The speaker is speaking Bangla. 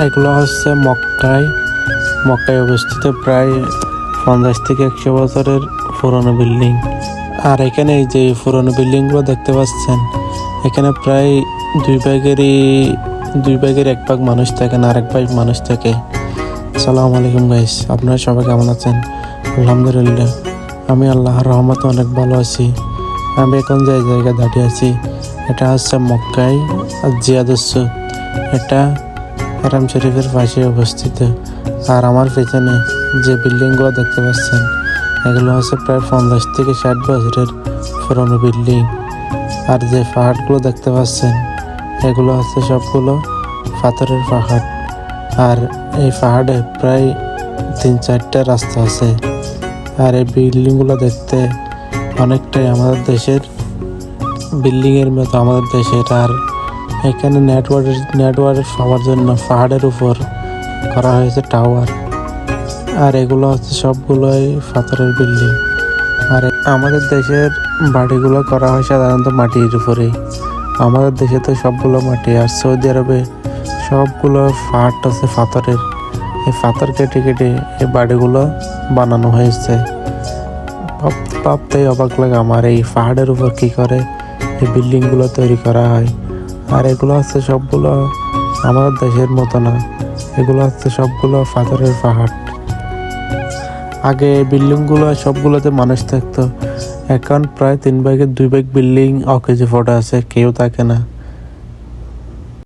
এগুলো হচ্ছে মক্কায়। মক্কায় অবস্থিত প্রায় পঞ্চাশ থেকে একশো বছরের পুরনো বিল্ডিং। আর এখানে এই যে পুরনো বিল্ডিংগুলো দেখতে পাচ্ছেন, এখানে প্রায় দুই ভাগেরই, দুই ভাগের এক ভাগ মানুষ থাকে না আরেক ভাগ মানুষ থাকে। আসসালামু আলাইকুম গাইস আপনারা সবাই কেমন আছেন? আলহামদুলিল্লাহ, আমি আল্লাহর রহমতে অনেক ভালো আছি। আমি এখন যে জায়গায় দাঁড়িয়ে আছি, এটা হচ্ছে মক্কায় জিয়াদস্য এটা হারাম শরীফের পাশে অবস্থিত। আর আমার পেছনে যে বিল্ডিংগুলো দেখতে পাচ্ছেন, এগুলো হচ্ছে প্রায় পঞ্চাশ থেকে ষাট বছরের পুরনো বিল্ডিং। আর যে পাহাড়গুলো দেখতে পাচ্ছেন, এগুলো হচ্ছে সবগুলো পাথরের পাহাড়। আর এই পাহাড়ে প্রায় তিন চারটা রাস্তা আছে। আর এই বিল্ডিংগুলো দেখতে অনেকটাই আমাদের দেশের বিল্ডিংয়ের মতো আমাদের দেশের। আর এখানে নেটওয়ার্কের নেটওয়ার্ক পাওয়ার জন্য পাহাড়ের উপর করা হয়েছে টাওয়ার আর এগুলো হচ্ছে সবগুলোই পাথরের বিল্ডিং আর আমাদের দেশের বাড়িগুলো করা হয় সাধারণত মাটির উপরেই। আমাদের দেশে তো সবগুলো মাটি, আর সৌদি আরবে সবগুলো ফাট আছে পাথরের। এই পাথর কেটে কেটে এই বাড়িগুলো বানানো হয়েছে। ভাব- ভাবতেই অবাক লাগে আমার এই পাহাড়ের উপর কি করে এই বিল্ডিংগুলো তৈরি করা হয়। আর এগুলো হচ্ছে সবগুলো আমাদের দেশের মতো না। এগুলো হচ্ছে সবগুলো ফাদারের পাহাড়। আগে বিল্ডিংগুলো সবগুলোতে মানুষ থাকতো। এখন প্রায় তিন ভাগের দুই ভাগ বিল্ডিং অকেজে ফটো আছে, কেউ থাকে না।